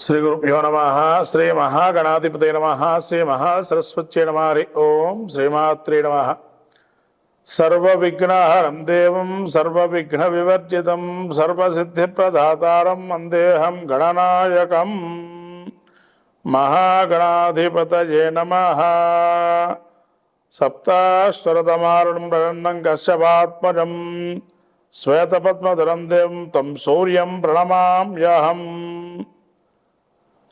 శ్రీ గురుభ్యో నమ శ్రీ మహాగణాధిపతి నమ శ్రీ మహాసరస్వత్యై నమ హరి ఓం శ్రీమాత్రే నమ. సర్వవిఘ్నహరం దేవం సర్వవిఘ్న వివర్జితం సర్వసిద్ధిప్రదాతారం వందేహం గణనాయకం. మహాగణాధిపతయే నమ. సప్తాశ్వరతమారుణం ప్రగన్నం కశ్యపాత్మజం శ్వేతపద్మధరం దేవం తం సూర్యం ప్రణమామ్యహం.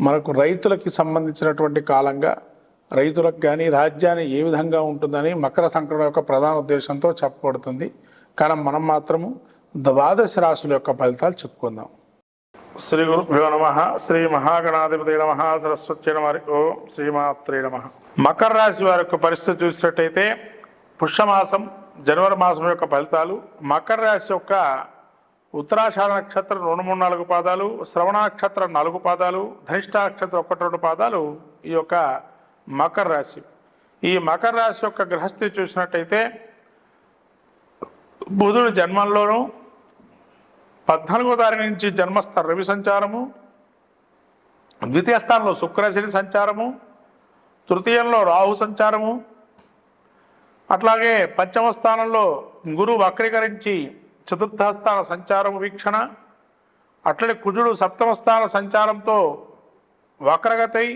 మనకు రైతులకి సంబంధించినటువంటి కాలంగా రైతులకు కానీ రాజ్యాన్ని ఏ విధంగా ఉంటుందని మకర సంక్రమణ యొక్క ప్రధాన ఉద్దేశంతో చెప్పబడుతుంది. కానీ మనం మాత్రము ద్వాదశ రాశుల యొక్క ఫలితాలు చెప్పుకుందాం. శ్రీ గురుభ్యో నమ. శ్రీ మహాగణాధిపతి నమ. సరస్వతి నమ. ఓం. శ్రీమాత్రే నమ. మకర రాశి వారి యొక్క పరిస్థితి చూసినట్టయితే పుష్యమాసం జనవరి మాసం యొక్క ఫలితాలు మకర రాశి యొక్క ఉత్తరాషాఢ నక్షత్రం రెండు మూడు నాలుగు పాదాలు శ్రవణ నక్షత్రం నాలుగు పాదాలు ధనిష్ట నక్షత్రం ఒకటి రెండు పాదాలు ఈ యొక్క మకర రాశి. ఈ మకర రాశి యొక్క గ్రహస్థితి చూసినట్టయితే బుధుడు జన్మంలోనూ పద్నాలుగో తారీఖు నుంచి జన్మస్థ రవి సంచారము ద్వితీయ స్థానంలో శుక్రశని సంచారము తృతీయంలో రాహు సంచారము అట్లాగే పంచమ స్థానంలో గురువు వక్రీకరించి చతుర్థస్థాన సంచారము వీక్షణ. అట్లనే కుజుడు సప్తమస్థాన సంచారంతో వక్రగతై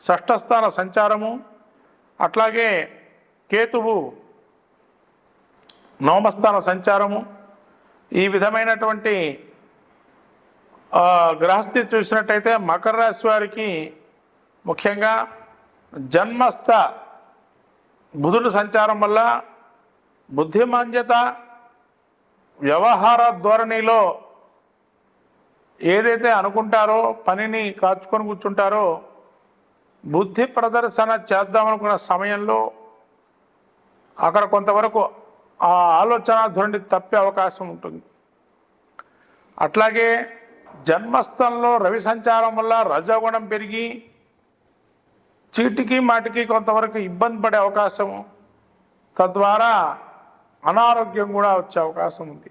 షష్ఠస్థాన సంచారము. అట్లాగే కేతువు నవమస్థాన సంచారము. ఈ విధమైనటువంటి గ్రహస్థితి చూసినట్టయితే మకర రాశి వారికి ముఖ్యంగా జన్మస్థ బుధుడు సంచారం వల్ల బుద్ధిమాంద్యత వ్యవహార ధోరణిలో ఏదైతే అనుకుంటారో పనిని కాచుకొని కూర్చుంటారో బుద్ధి ప్రదర్శన చేద్దామనుకున్న సమయంలో అక్కడ కొంతవరకు ఆ ఆలోచన ధోరణి తప్పే అవకాశం ఉంటుంది. అట్లాగే జన్మస్థలంలో రవి సంచారం వల్ల రజగుణం పెరిగి చీటికి మాటికి కొంతవరకు ఇబ్బంది పడే అవకాశం తద్వారా అనారోగ్యం కూడా వచ్చే అవకాశం ఉంది.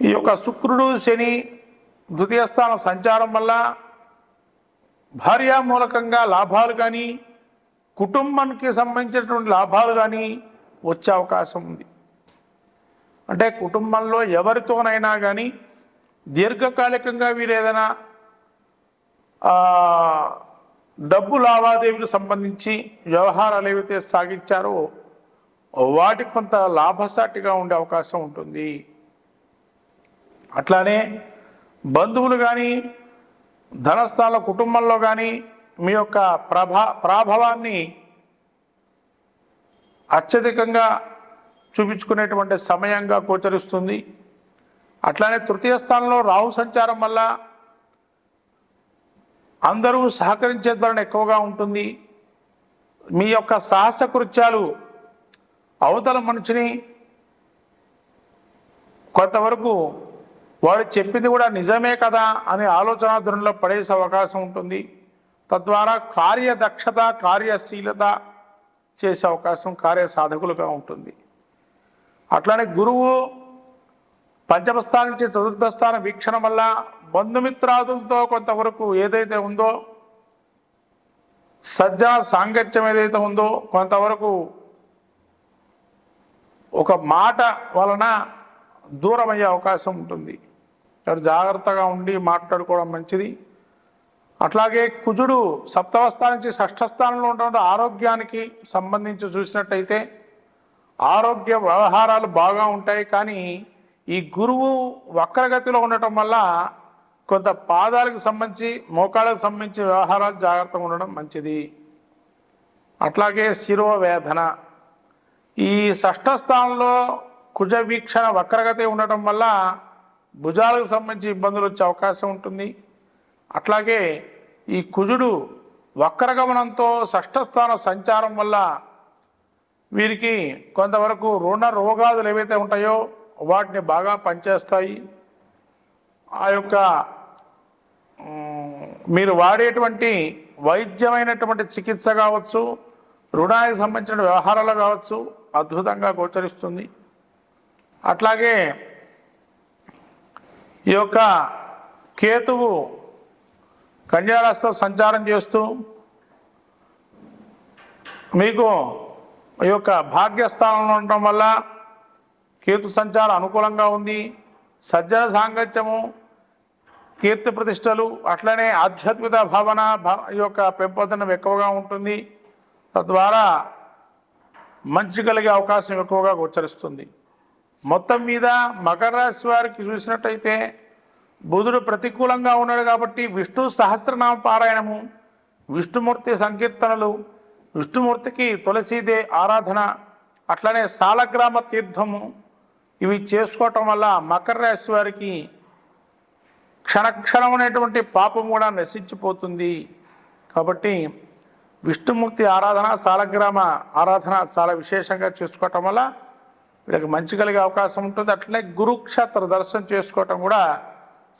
ఈ యొక్క శుక్రుడు శని ద్వితీయ స్థాన సంచారం వల్ల భార్యామూలకంగా లాభాలు కానీ కుటుంబానికి సంబంధించినటువంటి లాభాలు కానీ వచ్చే అవకాశం ఉంది. అంటే కుటుంబంలో ఎవరితోనైనా కానీ దీర్ఘకాలికంగా వీరు ఏదైనా డబ్బు లావాదేవీలకు సంబంధించి వ్యవహారాలు ఏవైతే సాగించారో వాటికి కొంత లాభసాటిగా ఉండే అవకాశం ఉంటుంది. అట్లానే బంధువులు కానీ ధనస్థాన కుటుంబంలో కానీ మీ యొక్క ప్రభా ప్రాభవాన్ని అత్యధికంగా చూపించుకునేటువంటి సమయంగా గోచరిస్తుంది. అట్లానే తృతీయ స్థానంలో రాహు సంచారం వల్ల అందరూ సహకరించే ధరణ ఎక్కువగా ఉంటుంది. మీ యొక్క సాహస కృత్యాలు అవతల మనిషిని కొంతవరకు వాడు చెప్పింది కూడా నిజమే కదా అనే ఆలోచన ధోరణిలో పడేసే అవకాశం ఉంటుంది. తద్వారా కార్యదక్షత కార్యశీలత చేసే అవకాశం కార్యసాధకులుగా ఉంటుంది. అట్లానే గురువు పంచమ స్థానం నుంచి చతుర్థ స్థానం వీక్షణ వల్ల బంధుమిత్రాదులతో కొంతవరకు ఏదైతే ఉందో సజ్జన సాంగత్యం ఏదైతే ఉందో కొంతవరకు ఒక మాట వలన దూరం అయ్యే అవకాశం ఉంటుంది. కాబట్టి జాగ్రత్తగా ఉండి మాట్లాడుకోవడం మంచిది. అట్లాగే కుజుడు సప్తమస్థానం నుంచి షష్ఠ స్థానంలో ఆరోగ్యానికి సంబంధించి చూసినట్టయితే ఆరోగ్య వ్యవహారాలు బాగా ఉంటాయి. కానీ ఈ గురువు వక్రగతిలో ఉండటం వల్ల కొంత పాదాలకు సంబంధించి మోకాళ్ళకు సంబంధించి వ్యవహారాలు జాగ్రత్తగా ఉండడం మంచిది. అట్లాగే శిరోవేదన. ఈ షష్ఠ స్థానంలో కుజ వీక్షణ వక్రగతి ఉండటం వల్ల భుజాలకు సంబంధించి ఇబ్బందులు వచ్చే అవకాశం ఉంటుంది. అట్లాగే ఈ కుజుడు వక్రగమనంతో షష్ఠ స్థాన సంచారం వల్ల వీరికి కొంతవరకు రుణ రోగాదులు ఏవైతే ఉంటాయో వాటిని బాగా పనిచేస్తాయి. ఆ యొక్క మీరు వాడేటువంటి వైద్యమైనటువంటి చికిత్స కావచ్చు రుణానికి సంబంధించిన వ్యవహారాలు కావచ్చు అద్భుతంగా గోచరిస్తుంది. అట్లాగే ఈ యొక్క కేతువు కన్యారాశిలో సంచారం చేస్తూ మీకు ఈ యొక్క భాగ్యస్థానంలో ఉండటం వల్ల కేతు సంచారం అనుకూలంగా ఉంది. సజ్జన సాంగత్యము కీర్తి ప్రతిష్టలు అట్లనే ఆధ్యాత్మిక భావన భా- ఈ యొక్క పెంపొందడం ఎక్కువగా ఉంటుంది. తద్వారా మంచి కలిగే అవకాశం ఎక్కువగా గోచరిస్తుంది. మొత్తం మీద మకర రాశి వారికి చూసినట్టయితే బుధుడు ప్రతికూలంగా ఉన్నాడు కాబట్టి విష్ణు సహస్రనామ పారాయణము విష్ణుమూర్తి సంకీర్తనలు విష్ణుమూర్తికి తులసీదే ఆరాధన అట్లనే సాలగ్రామ తీర్థము ఇవి చేసుకోవటం వల్ల మకర రాశి వారికి క్షణక్షణం అనేటువంటి పాపం కూడా నశించిపోతుంది. కాబట్టి విష్ణుమూర్తి ఆరాధన సాలగ్రామ ఆరాధన చాలా విశేషంగా చేసుకోవటం వల్ల వీళ్ళకి మంచి కలిగే అవకాశం ఉంటుంది. అట్లనే గురుక్షేత్ర దర్శనం చేసుకోవటం కూడా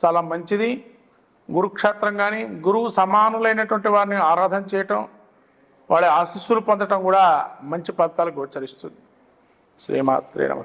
చాలా మంచిది. గురుక్షేత్రం కానీ గురువు సమానులైనటువంటి వారిని ఆరాధన చేయటం వాళ్ళ ఆశీస్సులు పొందటం కూడా మంచి ఫలితాలు గోచరిస్తుంది. శ్రీమాత్రే నమ.